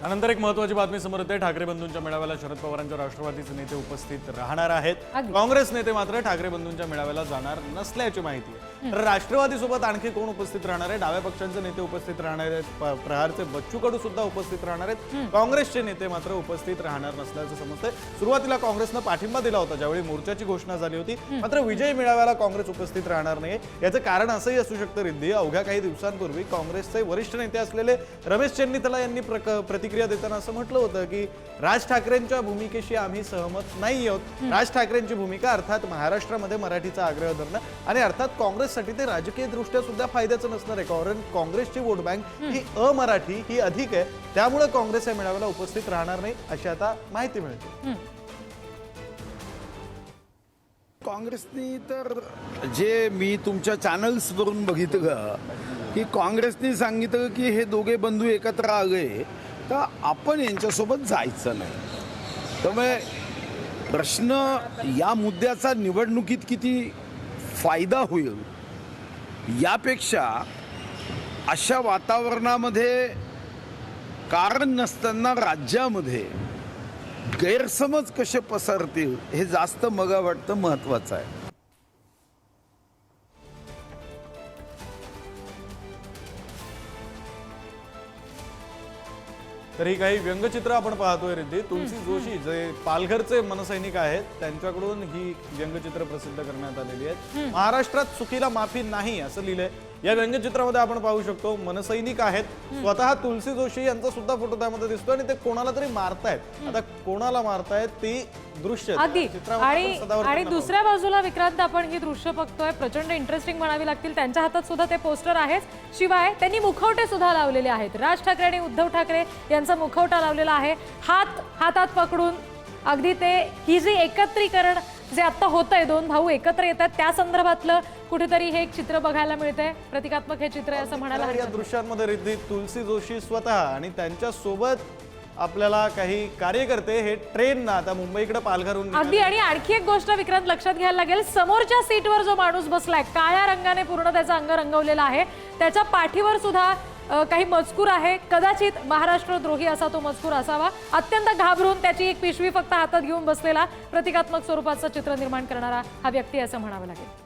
त्यानंतर एक महत्वाची बातमी समोर येते. ठाकरे बंधूंच्या मेळाव्याला शरद पवारांच्या राष्ट्रवादीचे नेते उपस्थित राहणार आहेत. काँग्रेस नेते मात्र ठाकरे बंधूंच्या मेळाव्याला जाणार नसल्याची माहिती आहे. तर राष्ट्रवादी सोबत आणखी कोण उपस्थित राहणार आहे? डाव्या पक्षांचे नेते उपस्थित राहणार आहेत. प्रहारचे बच्चू कडू सुद्धा उपस्थित राहणार आहेत. काँग्रेसचे नेते मात्र उपस्थित राहणार नसल्याचं समजतंय. सुरुवातीला काँग्रेसनं पाठिंबा दिला होता ज्यावेळी मोर्चाची घोषणा झाली होती. मात्र विजय मेळाव्याला काँग्रेस उपस्थित राहणार नाही याचं कारण असंही असू शकतं रिद्धी अवघ्या काही दिवसांपूर्वी काँग्रेसचे वरिष्ठ नेते असलेले रमेश चेन्नीतला यांनी प्रक- प्रतिक्रिया देताना असं म्हटलं होतं की राज ठाकरेंच्या भूमिकेशी आम्ही सहमत नाही आहोत. राज ठाकरेंची भूमिका अर्थात महाराष्ट्रामध्ये मराठीचा आग्रह धरणं आणि अर्थात काँग्रेससाठी ते राजकीय दृष्ट्या सुद्धा फायद्याचं नसणार आहे. कारण काँग्रेसची वोट बँक ही अमराठी ही अधिक आहे. त्यामुळे काँग्रेस या मेळाव्याला उपस्थित राहणार नाही अशी आता माहिती मिळते. काँग्रेसनी तर जे मी तुमच्या चॅनल्सवरून बघितलं की काँग्रेसनी सांगितलं की हे दोघे बंधू एकत्र आले. तर आपण यांच्यासोबत जायचं नाही. त्यामुळे प्रश्न या मुद्द्याचा निवडणुकीत किती फायदा होईल यापेक्षा अशा वातावरणामध्ये कारण नसताना राज्यामध्ये गैरसमज कसे पसरतील हे जास्त मला वाटतं महत्त्वाचं आहे. तर ही काही व्यंगचित्र आपण पाहतोय रिद्धी. तुलसी जोशी जे पालघरचे मनसैनिक आहेत त्यांच्याकडून ही व्यंगचित्र प्रसिद्ध करण्यात आलेली आहेत. महाराष्ट्रात चुकीला माफी नाही असं लिहिलंय. या व्यंगचित्रामध्ये आपण पाहू शकतो मनसैनिक आहेत. स्वतः तुलसी जोशी यांचा सुद्धा फोटो त्यामध्ये दिसतो आणि ते कोणाला तरी मारतायत. आता कोणाला मारतायत ती दृश्य आणि. दुसऱ्या बाजूला विक्रांत आपण ही दृश्य बघतोय. प्रचंड इंटरेस्टिंग म्हणावी लागतील. त्यांच्या हातात सुद्धा ते पोस्टर आहेच शिवाय त्यांनी मुखवटे सुद्धा लावलेले आहेत. राज ठाकरे आणि उद्धव ठाकरे यांचा मुखवटा लावलेला आहे. हात हातात पकडून अगदी ते ही जी एकत्रीकरण जे आता होत आहे दोन भाऊ एकत्र येतात त्या संदर्भातलं कुठेतरी हे एक चित्र बघायला मिळतंय. प्रतिकात्मक हे चित्र आहे असं म्हणायला या. दृश्यांमध्ये रिद्धी तुलसी जोशी स्वतः आणि त्यांच्यासोबत आपल्याला काही कार्यकर्ते हे ट्रेन आता मुंबईकडे पालघरहून अगदी आणि आणखी एक गोष्ट विक्रांत लक्षात घ्यायला लागेल. समोरच्या सीटवर जो माणूस बसलाय काळ्या रंगाने पूर्ण त्याचा अंग रंगवलेला आहे. त्याच्या पाठीवर सुद्धा काही मजकूर आहे. कदाचित महाराष्ट्रद्रोही असा तो मजकूर असावा. अत्यंत घाबरून त्याची एक पिशवी फक्त हातात घेऊन बसलेला प्रतिकात्मक स्वरूपाचं चित्र निर्माण करणारा हा व्यक्ती असं म्हणावं लागेल.